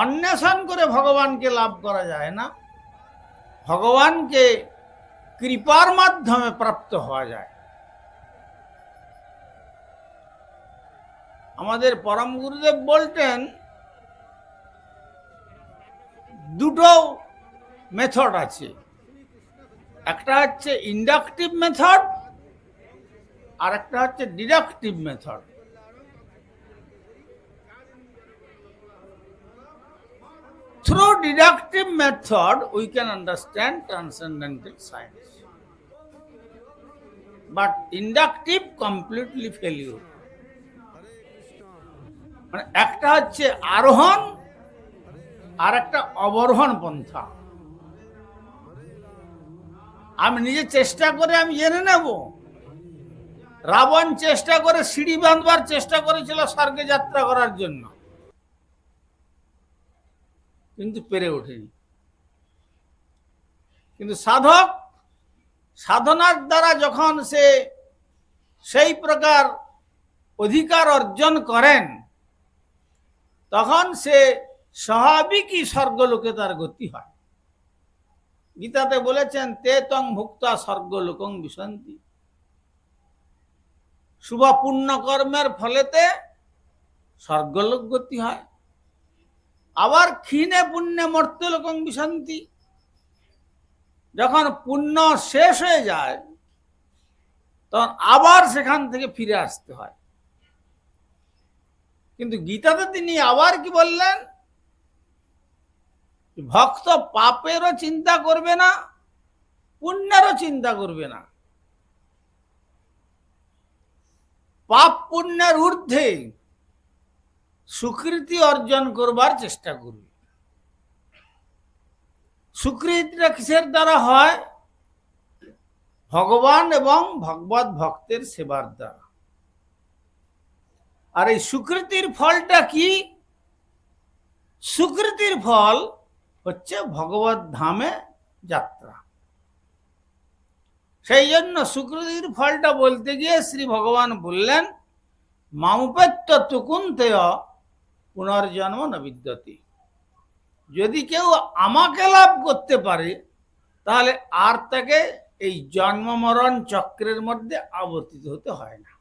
অন্বেষণ করে ভগবানকে লাভ করা যায় না। ভগবানকে কৃপার মাধ্যমে প্রাপ্ত হওয়া যায়। আমাদের পরম গুরুদেব বলতেন, দুটো মেথড আছে। একটা হচ্ছে ইন্ডাকটিভ মেথড আর একটা হচ্ছে deductive method deductive method, we can understand transcendental science. But inductive completely failure. মানে একটা হচ্ছে আরোহণ আর একটা অবরোহণ পন্থা আমি নিজে চেষ্টা করে আমি জেনে নেব রাবণ চেষ্টা করে সিঁড়ি বাঁধবার চেষ্টা করেছিল স্বর্গে যাত্রা করার জন্য কিন্তু পেরে ওঠেনি। কিন্তু সাধক সাধনার দ্বারা যখন সে সেই প্রকার অধিকার অর্জন করেন, তখন সে স্বাভাবিকই স্বর্গলোকে তার গতি হয়। গীতাতে বলেছেন, তে তং ভুক্তা স্বর্গলোকং বিশান্তি শুভ পুণ্য কর্মের ফলেতে স্বর্গলোক গতি হয়। আবার ক্ষীণে পুণ্যে মর্তে লোকং বিশান্তি যখন পুণ্য শেষ হয়ে যায়, তখন আবার সেখান থেকে ফিরে আসতে হয়। কিন্তু গীতাতে তিনি আবার কি বললেন? ভক্ত পাপেরও চিন্তা করবে না, পুণ্যেরও চিন্তা করবে না। পাপ পুণ্যের ঊর্ধ্বে সুকৃতি অর্জন করবার চেষ্টা করবে সুকৃতিটা কিসের দ্বারা হয়? ভগবান এবং ভগবত ভক্তের সেবার দ্বারা। আর এই সুকৃতির ফলটা কি? সুকৃতির ফল হচ্ছে ভগবত ধামে যাত্রা। সেই জন্য সুকৃতির ফলটা বলতে গিয়ে শ্রী ভগবান বললেন মামুপেত্য তুকুন্তেয় পুনর্জন্ম না বিদ্যতি। যদি কেউ আমাকে লাভ করতে পারে, তাহলে আর তাকে এই জন্ম মরণ চক্রের মধ্যে আবর্তিত হতে হয় না।